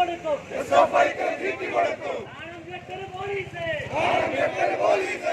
கொடுக்கும் எஸ்எஃப்ஐக்கு நீட்டி கொடுக்கும் நான் வெட்டர் போலீஸ் நான் வெட்டர் போலீஸ்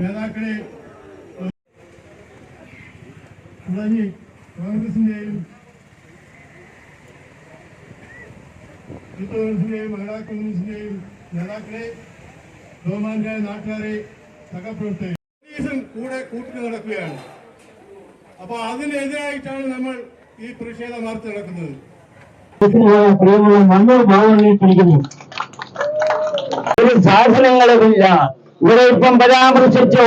നേതാക്കളെ തുടങ്ങി കോൺഗ്രസിന്റെയും കോൺഗ്രസിന്റെയും മഹിളാ കോൺഗ്രസിന്റെയും നേതാക്കളെ ബഹുമാനായ നാട്ടുകാരെ സഹപ്രവർത്തകർ കൂടെ കൂട്ടിന് നടക്കുകയാണ്. അപ്പൊ അതിനെതിരായിട്ടാണ് നമ്മൾ ഈ പ്രതിഷേധ മാർച്ച് നടക്കുന്നത്. പ്രിയമുള്ള മണ്ണൂർ ഭാവനെ പിടിക്കുന്നു ഒരു സാധനങ്ങളുമില്ല ഇവിടെ ഇപ്പം പരാമർശിച്ചു.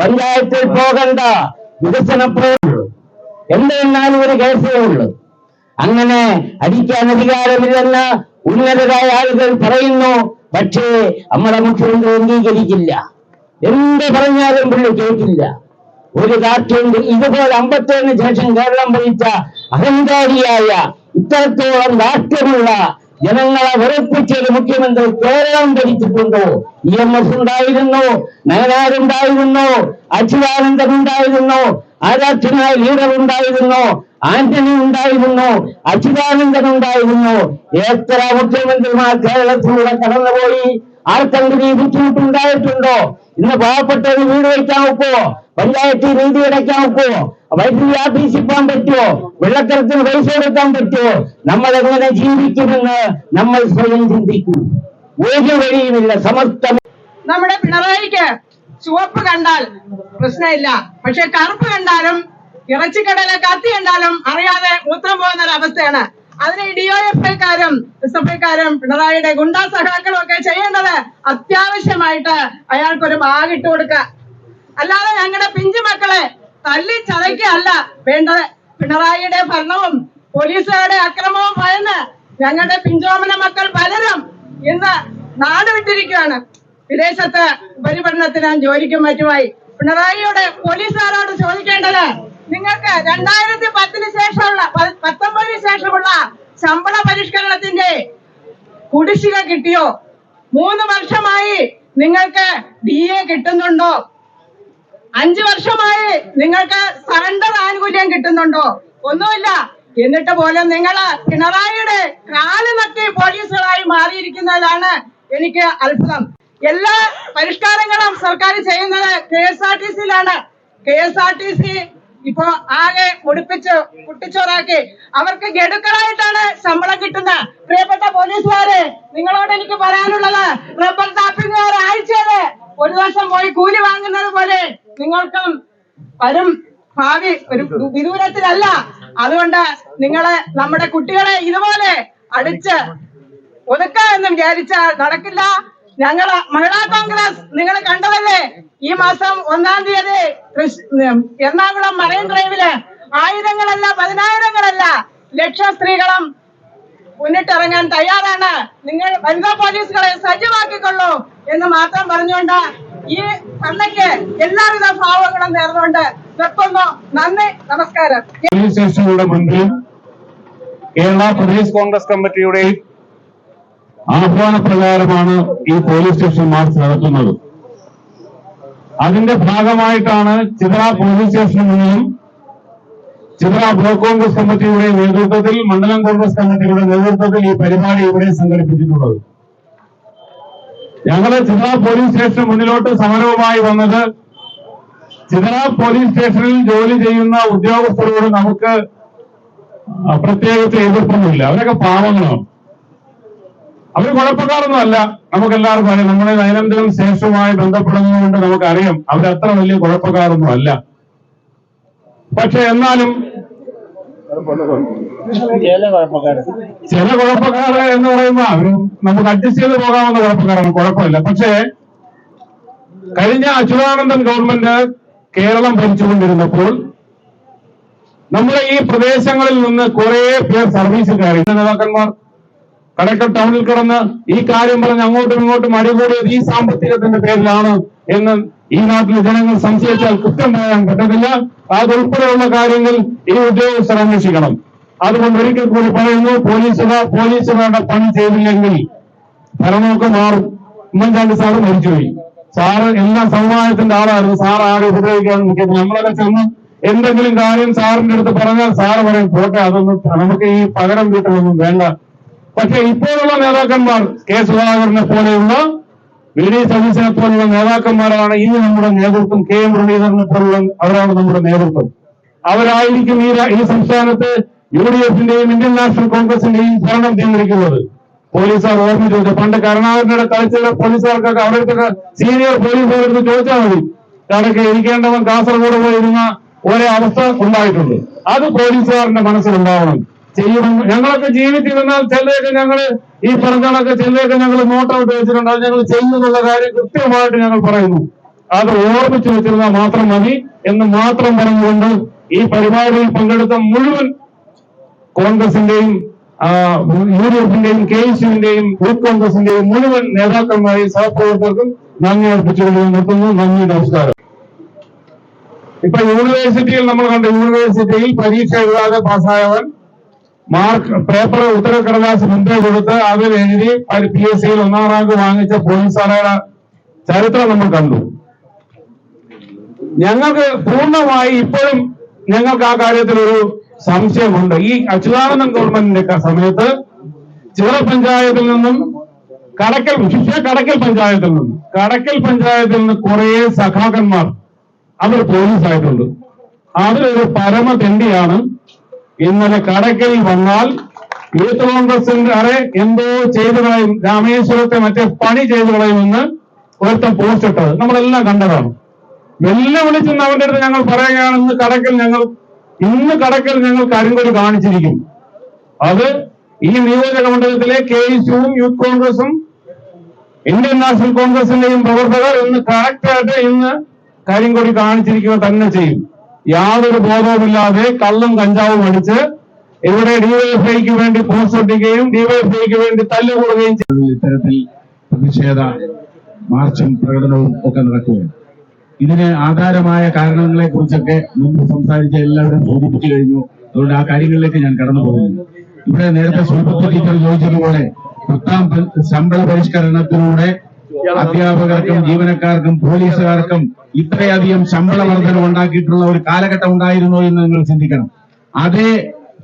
പഞ്ചായത്തിൽ പോകണ്ട വികസന എന്തെന്നാലും ഒരു കേസേ ഉള്ളൂ. അങ്ങനെ അടിക്കാൻ അധികാരമില്ലെന്ന് ഉന്നതരായ ആളുകൾ പറയുന്നു പക്ഷേ നമ്മുടെ മുഖ്യമന്ത്രി അംഗീകരിക്കില്ല. എന്ത് പറഞ്ഞാലും പുള്ളി കേട്ടില്ല. ഒരു കാറ്റുണ്ട് ഇതുപോലെ അമ്പത്തേഴിന് ശേഷം കേരളം ഭരിച്ച അഹങ്കാരിയായ ഇത്രത്തോളം രാഷ്ട്രമുള്ള ജനങ്ങളെ വെറുപ്പിച്ചത് മുഖ്യമന്ത്രി കേരളം ഭരിച്ചിട്ടുണ്ടോ? ഇ എം എസ് ഉണ്ടായിരുന്നു? നയനാരുണ്ടായിരുന്നു അച്യുതാനന്ദൻ ഉണ്ടായിരുന്നു? ആരാധ്യനായ ലീഡർ ഉണ്ടായിരുന്നു? ആന്റണി ഉണ്ടായിരുന്നു? അച്യുതാനന്ദൻ ഉണ്ടായിരുന്നു? എത്ര മുഖ്യമന്ത്രിമാർ കേരളത്തിലൂടെ കടന്നുപോയി? ആർക്കെങ്കിലും ബുദ്ധിമുട്ടുണ്ടായിട്ടുണ്ടോ? ഇന്ന് പാവപ്പെട്ടവന് വീട് വയ്ക്കാൻ ഒക്കുമോ പഞ്ചായത്തിൽ നീതി അടയ്ക്കാൻ ഒക്കുമോ വൈദ്യുതി പോകാൻ പറ്റുമോ? വെള്ളക്കരത്തിന് പൈസ കൊടുക്കാൻ പറ്റുമോ? നമ്മൾ എങ്ങനെ ജീവിക്കുമെന്ന് നമ്മൾ സ്വയം ചിന്തിക്കൂ. ഒരു വഴിയുമില്ല സമർത്ഥം നമ്മുടെ പിണറായിക്ക് ചുവപ്പ് കണ്ടാൽ പ്രശ്നമില്ല. പക്ഷെ കറുപ്പ് കണ്ടാലും ഇറച്ചിക്കടല കത്തി കണ്ടാലും അറിയാതെ മൂത്രം പോകുന്ന ഒരു അവസ്ഥയാണ്. അതിന് ഡിഒഎഫ്ഐക്കാരും എസ് എഫ് ഐക്കാരും പിണറായിയുടെ ഗുണ്ടാ സഖാക്കളും ഒക്കെ ചെയ്യേണ്ടത് അത്യാവശ്യമായിട്ട് അയാൾക്കൊരു ബാഗ് ഇട്ട് കൊടുക്കുക. അല്ലാതെ ഞങ്ങളുടെ പിഞ്ചു മക്കളെ തല്ലി ചതയ്ക്കല്ല. വേണ്ടത് പിണറായിയുടെ ഭരണവും പോലീസുകാരുടെ അക്രമവും ഭയന്ന് ഞങ്ങളുടെ പിഞ്ചോമന മക്കൾ പലരും ഇന്ന് നാട് വിട്ടിരിക്കുകയാണ്. വിദേശത്ത് ഉപരിപഠനത്തിന് ജോലിക്കും മറ്റുമായി പിണറായിയുടെ പോലീസുകാരോട് ചോദിക്കേണ്ടത് നിങ്ങൾക്ക് രണ്ടായിരത്തി പത്തിന് ശേഷമുള്ള പത്തൊമ്പതിന് ശേഷമുള്ള ശമ്പള പരിഷ്കരണത്തിന്റെ കുടിശ്ശിക കിട്ടിയോ? മൂന്ന് വർഷമായി നിങ്ങൾക്ക് ഡി എ കിട്ടുന്നുണ്ടോ? അഞ്ചു വർഷമായി നിങ്ങൾക്ക് സറണ്ടർ ആനുകൂല്യം കിട്ടുന്നുണ്ടോ? ഒന്നുമില്ല. എന്നിട്ട് പോലും നിങ്ങൾ പിണറായിയുടെ കാൽ നക്കി പോലീസുകളായി മാറിയിരിക്കുന്നതാണ് എനിക്ക് അത്ഭുതം. എല്ലാ പരിഷ്കാരങ്ങളും സർക്കാർ ചെയ്യുന്നത് K S R T സിയിലാണ്. K S R T C ഇപ്പോ ആകെ മുടിപ്പിച്ച് കുട്ടിച്ചോറാക്കി അവർക്ക് ഗഡുക്കളായിട്ടാണ് ശമ്പളം കിട്ടുന്നത്. പ്രിയപ്പെട്ട പോലീസുകാരെ നിങ്ങളോട് എനിക്ക് പറയാനുള്ളത് റബ്ബർ ടാപ്പിംഗ് ഒരാഴ്ചയിൽ ഒരു ദിവസം പോയി കൂലി വാങ്ങുന്നത് പോലെ നിങ്ങൾക്കും വരും. ഭാവി ഒരു വിദൂരത്തിലല്ല. അതുകൊണ്ട് നിങ്ങളെ നമ്മുടെ കുട്ടികളെ ഇതുപോലെ അടിച്ച് ഒതുക്കുക എന്ന് വിചാരിച്ചാൽ നടക്കില്ല. ഞങ്ങൾ മഹിളാ കോൺഗ്രസ് നിങ്ങൾ കണ്ടതല്ലേ? ഈ മാസം ഒന്നാം തീയതി എറണാകുളം മറൈൻ ഡ്രൈവിൽ ആയിരങ്ങളല്ല പതിനായിരങ്ങളല്ല ലക്ഷ സ്ത്രീകളും മുന്നിട്ടിറങ്ങാൻ തയ്യാറാണ്. നിങ്ങൾ വനിതാ പോലീസുകളെ സജ്ജമാക്കിക്കൊള്ളൂ എന്ന് മാത്രം പറഞ്ഞുകൊണ്ട് ഈ കണ്ണയ്ക്ക് എല്ലാവിധ ഭാവങ്ങളും നേർന്നുകൊണ്ട് നിർത്തുന്നു. നന്ദി നമസ്കാരം. പോലീസ് കേരള പ്രദേശ് കോൺഗ്രസ് കമ്മിറ്റിയുടെ ആഹ്വാന പ്രകാരമാണ് ഈ പോലീസ് സ്റ്റേഷൻ മാർച്ച് നടത്തുന്നത്. അതിന്റെ ഭാഗമായിട്ടാണ് ചിത്ര പോലീസ് സ്റ്റേഷനിൽ മുന്നിലും ചിത്ര ബ്ലോക്ക് കോൺഗ്രസ് കമ്മിറ്റിയുടെ നേതൃത്വത്തിൽ മണ്ഡലം കോൺഗ്രസ് കമ്മിറ്റിയുടെ നേതൃത്വത്തിൽ ഈ പരിപാടി ഇവിടെ സംഘടിപ്പിച്ചിട്ടുള്ളത്. ഞങ്ങൾ ചിത്ര പോലീസ് സ്റ്റേഷന് മുന്നിലോട്ട് സമരവുമായി വന്നത് ചിതറ പോലീസ് സ്റ്റേഷനിൽ ജോലി ചെയ്യുന്ന ഉദ്യോഗസ്ഥരോട് നമുക്ക് പ്രത്യേകിച്ച് എതിർപ്പൊന്നുമില്ല. അവരൊക്കെ പാവങ്ങളാണ്. അവർ കുഴപ്പക്കാരൊന്നുമല്ല. നമുക്കെല്ലാവർക്കും അറിയാം. നമ്മുടെ ദൈനംദിനം ശേഷവുമായി ബന്ധപ്പെടുന്നതുകൊണ്ട് നമുക്കറിയാം. അവരത്ര വലിയ കുഴപ്പക്കാരൊന്നും അല്ല പക്ഷെ എന്നാലും ചില കുഴപ്പക്കാര്. എന്ന് പറയുമ്പോ അവർ നമുക്ക് അഡ്ജസ്റ്റ് ചെയ്ത് പോകാവുന്ന കുഴപ്പക്കാരാണ്. കുഴപ്പമില്ല. പക്ഷേ കഴിഞ്ഞ അച്യുതാനന്ദൻ ഗവൺമെന്റ് കേരളം ഭരിച്ചുകൊണ്ടിരുന്നപ്പോൾ നമ്മുടെ ഈ പ്രദേശങ്ങളിൽ നിന്ന് കുറെ പേർ സർവീസ് കയറി. നേതാക്കന്മാർ കടക്കൽ ടൗണിൽ കിടന്ന് ഈ കാര്യം പറഞ്ഞ് അങ്ങോട്ടും ഇങ്ങോട്ടും അടികൂടിയത് ഈ സാമ്പത്തികത്തിന്റെ പേരിലാണ് എന്ന് ഈ നാട്ടിലെ ജനങ്ങൾ സംശയിച്ചാൽ കുറ്റം പറയാൻ പറ്റത്തില്ല. അതുൾപ്പെടെയുള്ള കാര്യങ്ങൾ ഈ ഉദ്യോഗസ്ഥർ അന്വേഷിക്കണം. അതുകൊണ്ട് ഒരിക്കൽ കൂടി പറയുന്നു പോലീസുകാർ പോലീസുകാരുടെ പണി ചെയ്തില്ലെങ്കിൽ ഭരണമൊക്കെ മാറും. ഉമ്മൻചാണ്ടി സാറ് മരിച്ചുപോയി. സാറ് എല്ലാ സമുദായത്തിന്റെ ആളായിരുന്നു. സാർ ആരെ ഉപദ്രവിക്കാൻ നിൽക്കുന്നത് നമ്മളൊക്കെ ചെന്ന് എന്തെങ്കിലും കാര്യം സാറിന്റെ അടുത്ത് പറഞ്ഞാൽ സാറ് പറയും പോട്ടെ അതൊന്നും നമുക്ക് ഈ പകരം വീട്ടലൊന്നും വേണ്ട. പക്ഷെ ഇപ്പോഴുള്ള നേതാക്കന്മാർ കെ സുധാകരനെ പോലെയുള്ള വി ഡി സതീശനെ പോലുള്ള നേതാക്കന്മാരാണ് ഇന്ന് നമ്മുടെ നേതൃത്വം കെ മുരളീധരനെ പോലുള്ള അവരാണ് നമ്മുടെ നേതൃത്വം. അവരായിരിക്കും ഈ ഈ സംസ്ഥാനത്ത് യു ഡി എഫിന്റെയും ഇന്ത്യൻ നാഷണൽ കോൺഗ്രസിന്റെയും ഭരണം ചെയ്തിരിക്കുന്നത് പോലീസുകാർ ഓർമ്മിച്ചിട്ടുണ്ട്. പണ്ട് കരുണാകരനോട് കളിച്ചുള്ള പോലീസുകാർക്കൊക്കെ അവരുടെ സീനിയർ പോലീസുകാർക്ക് ചോദിച്ചാൽ മതി. കാരണം ഇരിക്കേണ്ടവൻ കാസർഗോഡ് പോയിരുന്ന ഒരേ അവസ്ഥ ഉണ്ടായിട്ടുണ്ട്. അത് പോലീസുകാരന്റെ മനസ്സിലുണ്ടാവണം. ചെയ്യണം ഞങ്ങളൊക്കെ ജീവിച്ചിരുന്നാൽ ചിലതൊക്കെ ഞങ്ങൾ ഈ പറഞ്ഞതൊക്കെ ചിലതൊക്കെ ഞങ്ങൾ നോട്ട് ഔട്ട് വെച്ചിട്ടുണ്ട്. അത് ഞങ്ങൾ ചെയ്യുന്നുള്ള കാര്യം കൃത്യമായിട്ട് ഞങ്ങൾ പറയുന്നു. അത് ഓർമ്മിച്ചു വെച്ചിരുന്നാൽ മാത്രം മതി എന്ന് മാത്രം പറഞ്ഞുകൊണ്ട് ഈ പരിപാടിയിൽ പങ്കെടുത്ത മുഴുവൻ കോൺഗ്രസിന്റെയും യു ഡി എഫിന്റെയും കെ എസ് യുവിന്റെയും യൂത്ത് കോൺഗ്രസിന്റെയും മുഴുവൻ നേതാക്കന്മാരെയും സഹപ്രവർത്തകർക്കും നന്ദി അർപ്പിച്ചുകൊണ്ട് നിർത്തുന്നു. നന്ദി നമസ്കാരം. ഇപ്പൊ യൂണിവേഴ്സിറ്റിയിൽ നമ്മൾ കണ്ട യൂണിവേഴ്സിറ്റിയിൽ പരീക്ഷ എഴുതാതെ പാസ്സായവൻ മാർക്ക് പേപ്പർ ഉത്തരക്കടലാസ് മുൻപേ കൊടുത്ത് അതിൽ എഴുതി പി എസ് സിയിൽ ഒന്നാം റാങ്ക് വാങ്ങിച്ച പോലീസുകാരുടെ ചരിത്രം നമ്മൾ കണ്ടു. ഞങ്ങൾക്ക് പൂർണമായി ഇപ്പോഴും ഞങ്ങൾക്ക് ആ കാര്യത്തിൽ ഒരു സംശയമുണ്ട്. ഈ അച്യുതാനന്ദൻ ഗവൺമെന്റിന്റെ സമയത്ത് ചിറ പഞ്ചായത്തിൽ നിന്നും കടക്കൽ വിശിഷ്ട കടക്കൽ പഞ്ചായത്തിൽ നിന്നും കടക്കൽ പഞ്ചായത്തിൽ നിന്ന് കുറെ സഖാക്കന്മാർ അവർ പോലീസായിട്ടുണ്ട്. അതിലൊരു പരമ തെണ്ടിയാണ് ഇന്നലെ കടക്കൽ വന്നാൽ യൂത്ത് കോൺഗ്രസിന്റെ എന്തോ ചെയ്തു കളയും രാമേശ്വരത്തെ മറ്റേ പണി ചെയ്തു കളയുമെന്ന് ഒരുത്തം പോസ്റ്റ് ഇട്ടത്. നമ്മളെല്ലാം കണ്ടതാണ്. വെല്ലുവിളിച്ചെന്ന് അവന്റെ അടുത്ത് ഞങ്ങൾ പറയുകയാണ് ഇന്ന് കടക്കൽ ഞങ്ങൾ ഇന്ന് കടക്കൽ ഞങ്ങൾ കരിങ്കൊടി കാണിച്ചിരിക്കും. അത് ഈ നിയോജക മണ്ഡലത്തിലെ കെ എസ് യുവും യൂത്ത് കോൺഗ്രസും ഇന്ത്യൻ നാഷണൽ കോൺഗ്രസിന്റെയും പ്രവർത്തകർ ഇന്ന് കറക്റ്റായിട്ട് ഇന്ന് കരിങ്കൊടി കാണിച്ചിരിക്കുക തന്നെ ചെയ്യും. യാതൊരു ബോധവുമില്ലാതെ കള്ളും കഞ്ചാവും അടിച്ച് ഇവിടെ ഡിവൈഎഫ്ഐക്ക് വേണ്ടി പോസ്റ്റ് ഒട്ടിക്കുകയും ഡിവൈഎഫ്ഐക്ക് വേണ്ടി തല്ലുകൂടുകയും ചെയ്തു. ഇത്തരത്തിൽ പ്രതിഷേധ മാർച്ചും പ്രകടനവും ഒക്കെ നടക്കുകയാണ്. ഇതിന് ആധാരമായ കാരണങ്ങളെ കുറിച്ചൊക്കെ മുമ്പ് സംസാരിച്ച എല്ലാവരും സൂചിപ്പിച്ചു കഴിഞ്ഞു. അതുകൊണ്ട് ആ കാര്യങ്ങളിലേക്ക് ഞാൻ കടന്നു പോകുന്നു. ഇവിടെ നേരത്തെ സൂപ്പർ ടീച്ചർ ചോദിച്ചതുപോലെ പത്താം ശമ്പള പരിഷ്കരണത്തിലൂടെ അധ്യാപകർക്കും ജീവനക്കാർക്കും പോലീസുകാർക്കും ഇത്രയധികം ശമ്പള വർധന ഉണ്ടാക്കിയിട്ടുള്ള ഒരു കാലഘട്ടം ഉണ്ടായിരുന്നോ എന്ന് നിങ്ങൾ ചിന്തിക്കണം. അതേ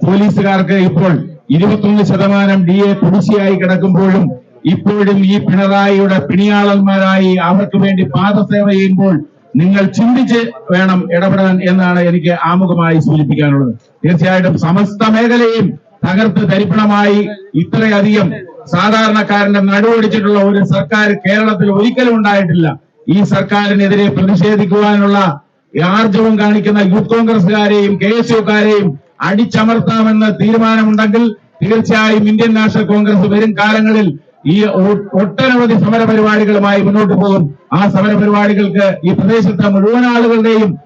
പോലീസുകാർക്ക് ഇപ്പോൾ ഇരുപത്തൊന്ന് ശതമാനം ഡി എ കുടിശ്ശിയായി കിടക്കുമ്പോഴും ഇപ്പോഴും ഈ പിണറായിയുടെ പിണിയാളന്മാരായി അവർക്ക് വേണ്ടി പാദസേവ ചെയ്യുമ്പോൾ നിങ്ങൾ ചിന്തിച്ച് വേണം ഇടപെടാൻ എന്നാണ് എനിക്ക് ആമുഖമായി സൂചിപ്പിക്കാനുള്ളത്. തീർച്ചയായിട്ടും സമസ്ത മേഖലയും തകർത്ത് തരിപ്പണമായി ഇത്രയധികം സാധാരണക്കാരന്റെ നടുവടിച്ചിട്ടുള്ള ഒരു സർക്കാർ കേരളത്തിൽ ഒരിക്കലും ഉണ്ടായിട്ടില്ല. ഈ സർക്കാരിനെതിരെ പ്രതിഷേധിക്കുവാനുള്ള ആർജവം കാണിക്കുന്ന യൂത്ത് കോൺഗ്രസുകാരെയും കെ എസ് യുക്കാരെയും അടിച്ചമർത്താമെന്ന് തീരുമാനമുണ്ടെങ്കിൽ തീർച്ചയായും ഇന്ത്യൻ നാഷണൽ കോൺഗ്രസ് വരും കാലങ്ങളിൽ ഈ ഒട്ടനവധി സമര പരിപാടികളുമായി മുന്നോട്ട് പോകും. ആ സമര പരിപാടികൾക്ക് ഈ പ്രദേശത്തെ മുഴുവൻ ആളുകളുടെയും